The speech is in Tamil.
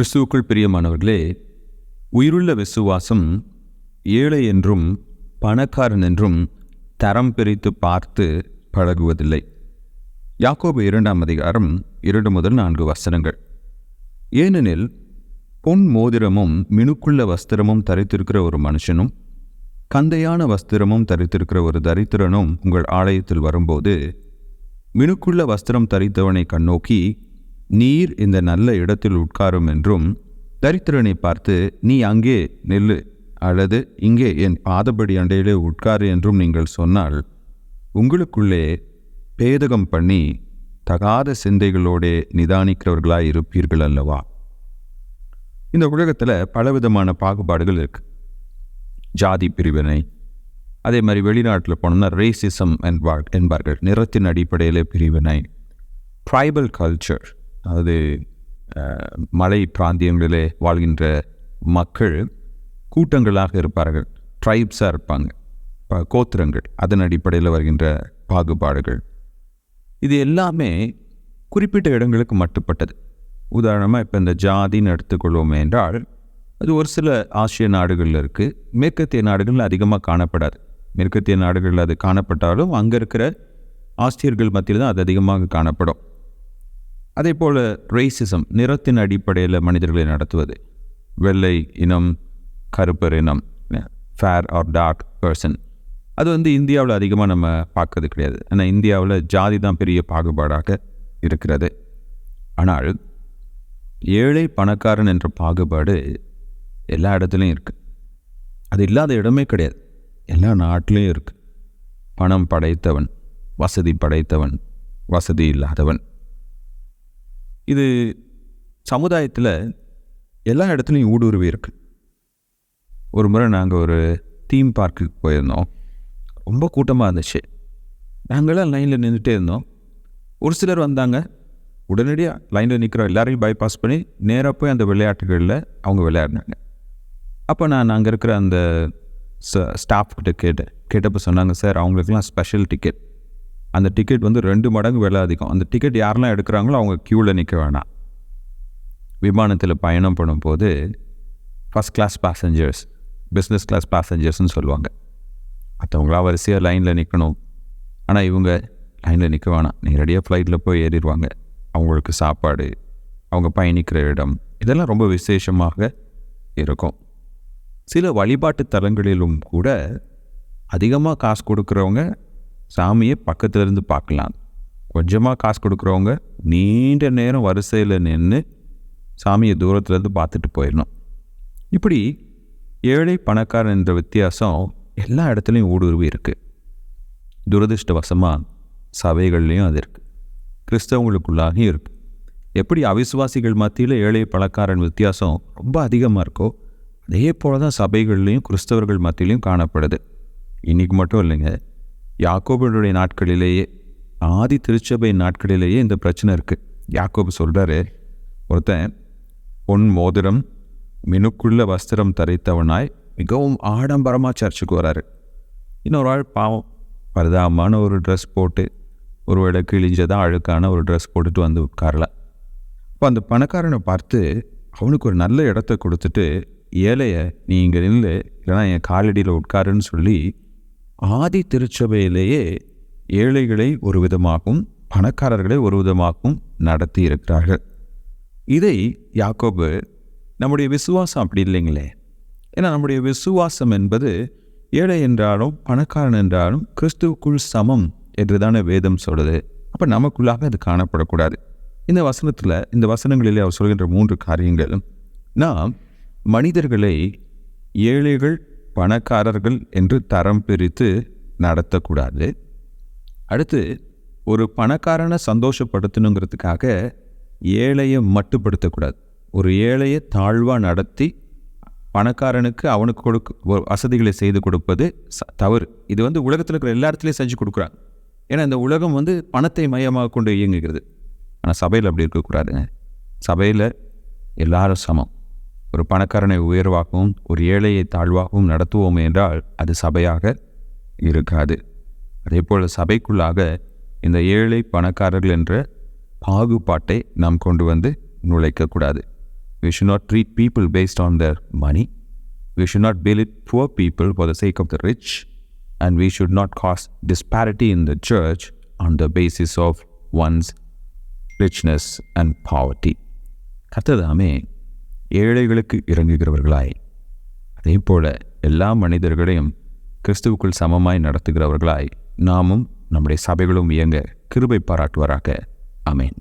கிறிஸ்துவுக்குள் பிரியமானவர்களே உயிருள்ள விசுவாசம் ஏழை என்றும் பணக்காரன் என்றும் தரம் பிரித்து பார்த்து பழகுவதில்லை. யாக்கோபு இரண்டாம் அதிகாரம் இரண்டு முதல் நான்கு வசனங்கள். ஏனெனில் பொன் மோதிரமும் மினுக்குள்ள வஸ்திரமும் தரித்திருக்கிற ஒரு மனுஷனும் கந்தையான வஸ்திரமும் தரித்திருக்கிற ஒரு தரித்திரனும் உங்கள் ஆலயத்தில் வரும்போது மினுக்குள்ள வஸ்திரம் தரித்தவனை கண்ணோக்கி நீர் இந்த நல்ல இடத்தில் உட்காரும் என்றும் தரித்திரனை பார்த்து நீ அங்கே நில்லு அல்லது இங்கே என் பாதபடி அண்டையிலே உட்காரு என்றும் நீங்கள் சொன்னால் உங்களுக்குள்ளே பேதகம் பண்ணி தகாத சிந்தைகளோடே நிதானிக்கிறவர்களாய் இருப்பீர்கள் அல்லவா? இந்த உலகத்தில் பலவிதமான பாகுபாடுகள் இருக்கு. ஜாதி பிரிவினை அதே மாதிரி வெளிநாட்டில் போனோம்னா ரேசிசம் என்பார் என்பார்கள் நிறத்தின் அடிப்படையில் பிரிவினை ட்ரைபல் கல்ச்சர் அதாவது மலை பிராந்தியங்களிலே வாழ்கின்ற மக்கள் கூட்டங்களாக இருப்பார்கள். ட்ரைப்ஸாக இருப்பாங்க. கோத்திரங்கள். அதன் அடிப்படையில் வருகின்ற பாகுபாடுகள். இது எல்லாமே குறிப்பிட்ட இடங்களுக்கு மட்டுப்பட்டது. உதாரணமாக இப்போ இந்த ஜாதின்னு எடுத்துக்கொள்வோமே என்றால் அது ஒரு சில ஆசிய நாடுகளில் இருக்குது மேற்கத்திய நாடுகளில் அதிகமாக காணப்படாது. மேற்கத்திய நாடுகளில் அது காணப்பட்டாலும் அங்கே இருக்கிற ஆசிரியர்கள் மத்தியில் தான் அது அதிகமாக காணப்படும். அதே போல் ரேசிசம் நிறத்தின் அடிப்படையில் மனிதர்களை நடத்துவது. வெள்ளை இனம் கருப்பர் இனம் ஃபேர் ஆர் டார்க் பர்சன் அது வந்து இந்தியாவில் அதிகமாக நம்ம பார்க்கறது கிடையாது. ஆனால் இந்தியாவில் ஜாதி தான் பெரிய பாகுபாடாக இருக்கிறது. ஆனால் ஏழை பணக்காரன் என்ற பாகுபாடு எல்லா இடத்துலையும் இருக்குது அது இல்லாத இடமே கிடையாது. எல்லா நாட்டிலையும் இருக்குது பணம் படைத்தவன் வசதி படைத்தவன் வசதி இல்லாதவன். இது சமுதாயத்தில் எல்லா இடத்துலையும் ஊடுருவி இருக்குது ஒரு முறை நாங்கள் ஒரு தீம் பார்க்குக்கு போயிருந்தோம். ரொம்ப கூட்டமாக இருந்துச்சு. நாங்களாம் லைனில் நின்றுட்டே இருந்தோம். ஒரு சிலர் வந்தாங்க. உடனடியாக லைனில் நிற்கிறோம் எல்லாரையும் பைபாஸ் பண்ணி நேராக போய் அந்த விளையாட்டுகளில் அவங்க விளையாடினாங்க. அப்போ நான் அங்கே இருக்கிற அந்த ஸ்டாஃப் கிட்ட கேட்டேன் கேட்டப்போ சொன்னாங்க சார் அவங்களுக்குலாம் ஸ்பெஷல் டிக்கெட் அந்த டிக்கெட் வந்து ரெண்டு மடங்கு விலை அதிகம். அந்த டிக்கெட் யாரெல்லாம் எடுக்கிறாங்களோ அவங்க க்யூவில் நிற்க வேணாம். விமானத்தில் பயணம் பண்ணும்போது first class passengers business class பேசஞ்சர்ஸ்னு சொல்லுவாங்க. மற்றவங்களாம் வரிசையாக லைனில் நிற்கணும் ஆனால் இவங்க லைனில் நிற்க வேணாம். நேரடியாக ஃப்ளைட்டில் போய் ஏறிடுவாங்க. அவங்களுக்கு சாப்பாடு அவங்க பயணிக்கிற இடம் இதெல்லாம் ரொம்ப விசேஷமாக இருக்கும். சில வழிபாட்டு தலங்களிலும் கூட அதிகமாக காசு கொடுக்குறவங்க சாமியை பக்கத்துலேருந்து பார்க்கலாம். கொஞ்சமாக காசு கொடுக்குறவங்க நீண்ட நேரம் வரிசையில் நின்று சாமியை தூரத்துலேருந்து பார்த்துட்டு போயிடணும். இப்படி ஏழை பணக்காரன் என்ற வித்தியாசம் எல்லா இடத்துலையும் ஊடுருவி இருக்குது துரதிருஷ்டவசமாக சபைகள்லேயும் அது இருக்குது கிறிஸ்தவங்களுக்குள்ளாகவும் இருக்குது எப்படி அவிசுவாசிகள் மத்தியில் ஏழை பணக்காரன் வித்தியாசம் ரொம்ப அதிகமாக இருக்கோ அதே போல தான் சபைகள்லேயும் கிறிஸ்தவர்கள் மத்தியிலையும் காணப்படுது. இன்றைக்கி மட்டும் இல்லைங்க. யாக்கோபனுடைய நாட்களிலேயே ஆதி திருச்சபை நாட்களிலேயே இந்த பிரச்சனை இருக்குது யாக்கோபு சொல்கிறாரு ஒருத்தன் பொன் மோதிரம் மினுக்குள்ள வஸ்திரம் தரித்தவனாய் மிகவும் ஆடம்பரமாக சர்ச்சுக்கு வராரு. இன்னொரு ஆள் பாவம் பரிதாபமான ஒரு ட்ரெஸ் போட்டு ஒரு ஒருவேளை கிழிஞ்சதாக அழுக்கான ஒரு ட்ரெஸ் போட்டுட்டு வந்து உட்காரலாம் இப்போ அந்த பணக்காரனை பார்த்து அவனுக்கு ஒரு நல்ல இடத்த கொடுத்துட்டு ஏழையை நீ இங்கே நில்லு இல்லைனா என் காலடியில் உட்காருன்னு சொல்லி ஆதி திருச்சபையிலேயே ஏழைகளை ஒரு விதமாகவும் பணக்காரர்களை ஒரு விதமாகவும் நடத்தி இருக்கிறார்கள் இதை யாக்கோபு நம்முடைய விசுவாசம் அப்படி இல்லைங்களே? ஏன்னா நம்முடைய விசுவாசம் என்பது ஏழை என்றாலும் பணக்காரன் என்றாலும் கிறிஸ்துவுக்குள் சமம் என்று தானே வேதம் சொல்லுது. அப்போ நமக்குள்ளாக அது காணப்படக்கூடாது. இந்த வசனத்தில் இந்த வசனங்களிலே அவர் சொல்கின்ற மூன்று காரியங்கள் நாம் மனிதர்களை ஏழைகள் பணக்காரர்கள் என்று தரம் பிரித்து நடத்தக்கூடாது. அடுத்து ஒரு பணக்காரனை சந்தோஷப்படுத்தணுங்கிறதுக்காக ஏழையை மட்டுப்படுத்தக்கூடாது. ஒரு ஏழையை தாழ்வாக நடத்தி பணக்காரனுக்கு அவனுக்கு கொடுக்க வசதிகளை செய்து கொடுப்பது ச- தவறு. இது வந்து உலகத்தில் இருக்கிற எல்லா இடத்துலையும் செஞ்சு கொடுக்குறாங்க. ஏன்னா இந்த உலகம் வந்து பணத்தை மையமாக கொண்டு இயங்குகிறது. ஆனால் சபையில் அப்படி இருக்கக்கூடாதுங்க. சபையில் எல்லாரும் சமம். ஒரு பணக்காரனை உயர்வாகவும் ஒரு ஏழையை தாழ்வாகவும் நடத்துவோம் என்றால் அது சபையாக இருக்காது அதேபோல் சபைக்குள்ளாக இந்த ஏழை பணக்காரர்கள் என்ற பாகுபாட்டை நாம் கொண்டு வந்து நுழைக்கக்கூடாது we should not treat people based on their money we should not it poor people for the sake of the rich and we should not cause disparity in the church on the basis of one's richness and poverty கத்ததாமே ஏழைகளுக்கு இறங்குகிறவர்களாய். அதே போல எல்லா மனிதர்களையும் கிறிஸ்துவுக்குள் சமமாய் நடத்துகிறவர்களாய் நாமும் நம்முடைய சபைகளும் இயங்க கிருபை பாராட்டுவாராக. அமேன்